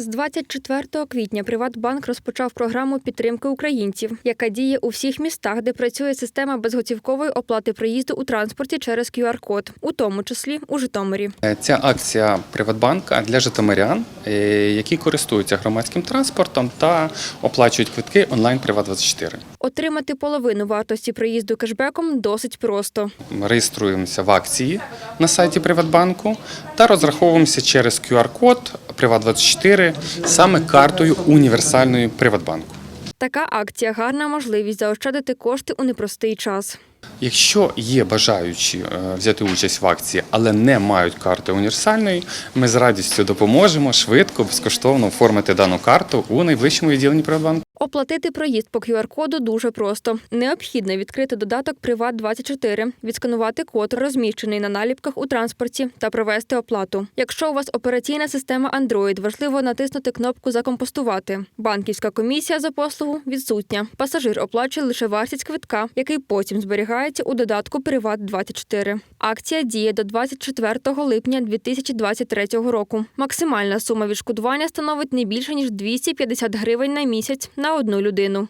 З 24 квітня Приватбанк розпочав програму підтримки українців, яка діє у всіх містах, де працює система безготівкової оплати проїзду у транспорті через QR-код, у тому числі у Житомирі. Ця акція Приватбанка для житомирян, е, які користуються громадським транспортом та оплачують квитки онлайн Приват 24 Отримати половину вартості проїзду кешбеком досить просто. Ми реєструємося в акції на сайті Приватбанку та розраховуємося через QR-код Приват 24 саме картою універсальної Приватбанку. Така акція гарна можливість заощадити кошти у непростий час. Якщо є бажаючі е, взяти участь в акції, але не мають карти універсальної, ми з радістю допоможемо швидко, безкоштовно оформити дану карту у найближчому відділенні Приватбанку. Оплатити проїзд по QR-коду дуже просто. Необхідно відкрити додаток Приват24, відсканувати код, розміщений на наліпках у транспорті, та провести оплату. Якщо у вас операційна система Android, важливо натиснути кнопку Закомпостувати. Банківська комісія за послугу відсутня. Пасажир оплачує лише вартість квитка, який потім зберігається у додатку Приват24. Акція діє до 24 липня 2023 року. Максимальна сума відшкодування становить не більше ніж 250 гривень на місяць одну людину.